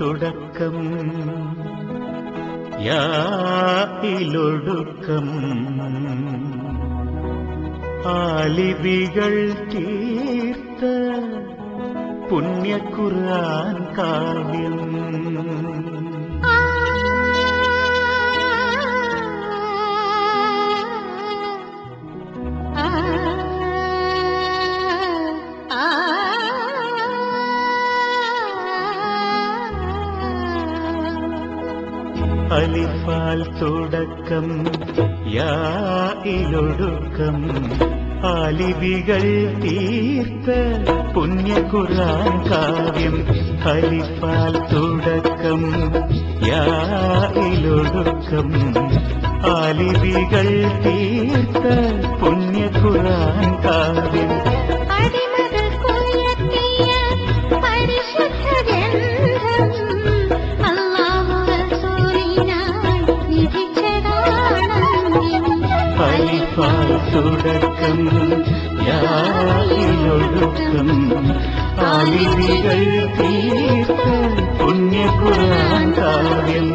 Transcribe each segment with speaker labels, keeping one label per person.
Speaker 1: തുടക്കം യായിലൊടുക്കം ആലിപികൾ തീർത്ത പുണ്യക്കുറാൻ കാവ്യം. അലിഫാൽ തുടക്കം യായിലൊടുക്കം. ആലിവികൾ തീർത്ത പുണ്യഖുർആൻ കാവ്യം അലിഫാൽ തുടക്കം യായിലൊടുക്കം. ആലിവികൾ തീർത്ത പുണ്യഖുർആൻ കാവ്യം തുടക്കം യായിലൊടുക്കം ആലിപികൾ തീർത്ത പുണ്യഖുർആൻ കാവ്യം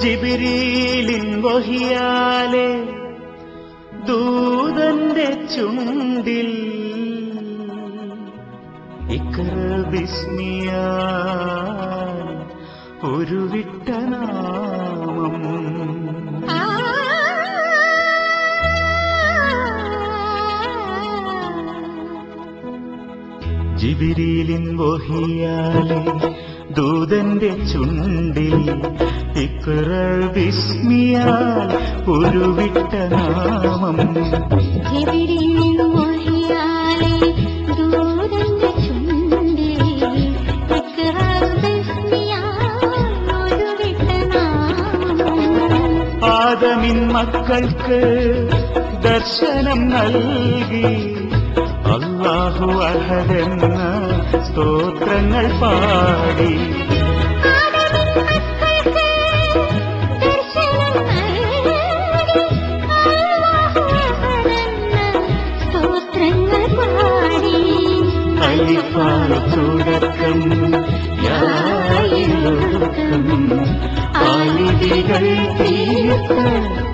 Speaker 1: ജിബിരിലിൻ വഹിയാലെ ദൂതന്റെ ചുണ്ടിൽ. ഇക്ര ബിസ്മിയ ഒരു വിട്ടനാമം ജിബിരിലിൻ വഹിയാലെ ദൂതന്റെ ചുണ്ടിൽ
Speaker 2: ഇക്കുറൾ വിസ്മിയാൽ ഉരുവിട്ട നാമം.
Speaker 1: ആദമിൻ മക്കൾക്ക് ദർശനം നൽകി. അള്ളാഹു അഹദെന്ന സ്തോത്രങ്ങൾ പാടി. അലിഫാൽ തുടക്കം യായിലൊടുക്കം ആലിപികൾ തീർത്ത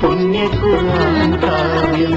Speaker 1: പുണ്യഖുർആൻ കാവ്യം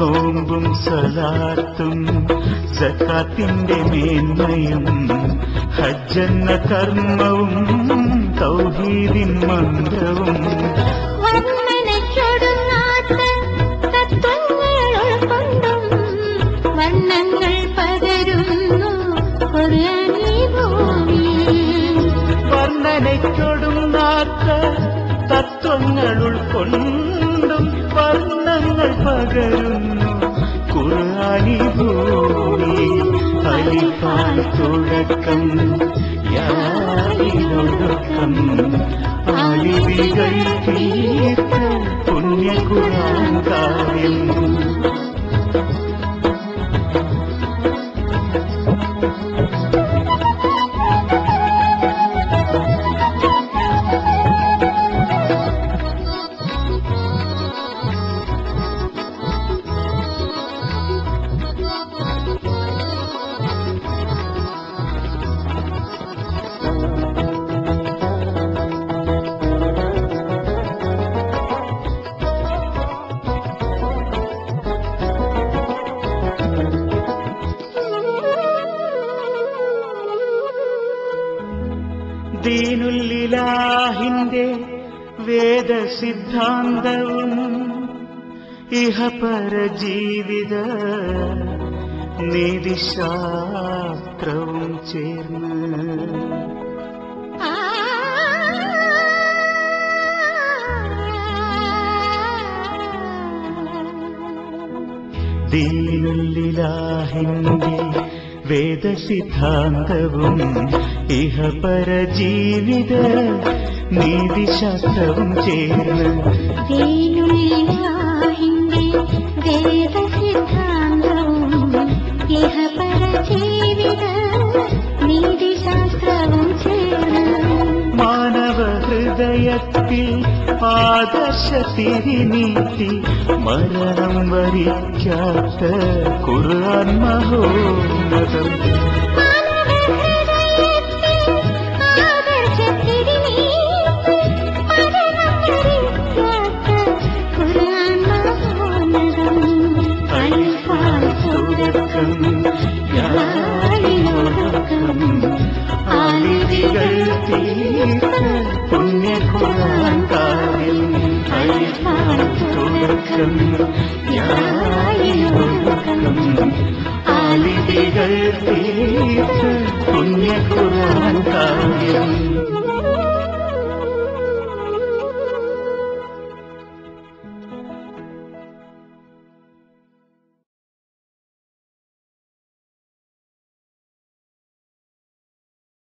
Speaker 2: നോമ്പും
Speaker 1: സലാത്തും സക്കാത്തിന്റെ മേന്മയും ഹജ്ജെന്ന കർമ്മവും തൗഹീദിൻ മന്ത്രവും.
Speaker 2: വർണങ്ങൾ പകരുന്നു
Speaker 1: വർണനയ്ക്കൊടുങ്ങാത്ത തത്വങ്ങൾ ഉൾക്കൊണ്ടും വർണങ്ങൾ പകരുന്നു. ഖുർആനി ഭൂമി അലി തുടക്കം. യാതൊടുക്കം ആലിവികൾ തീർത്ത പുണ്യകുറാൻ കാവ്യം. ദീനുല്ലിലാഹിന്റെ വേദസിദ്ധാന്തവും ഇഹപരജീവിത നീതിശാസ്ത്രവും ചേർന്ന് ദീനുള്ളിലാഹിന്റെ വേദസിദ്ധാന്തവും ഇഹപര ജീവിത നീതിശാസ്ത്രവും ചേർന്ന്
Speaker 2: വേണുലിലാഹിന്റെ വേദസിദ്ധാന്തവും ഇഹപര ജീവിത നീതിശാസ്ത്രവും ചേർന്ന്
Speaker 1: മാനവ ഹൃദയത്തിൽ ആദർശ തിരിനീട്ടി മരണം വരിക്കാത്ത ഖുർആൻ മഹോന്നതം തുടക്കം യാതൊടുക്കം ആലിതികൾ തീർത്ത് പുണ്യ ഖുർആൻ കാവ്യം.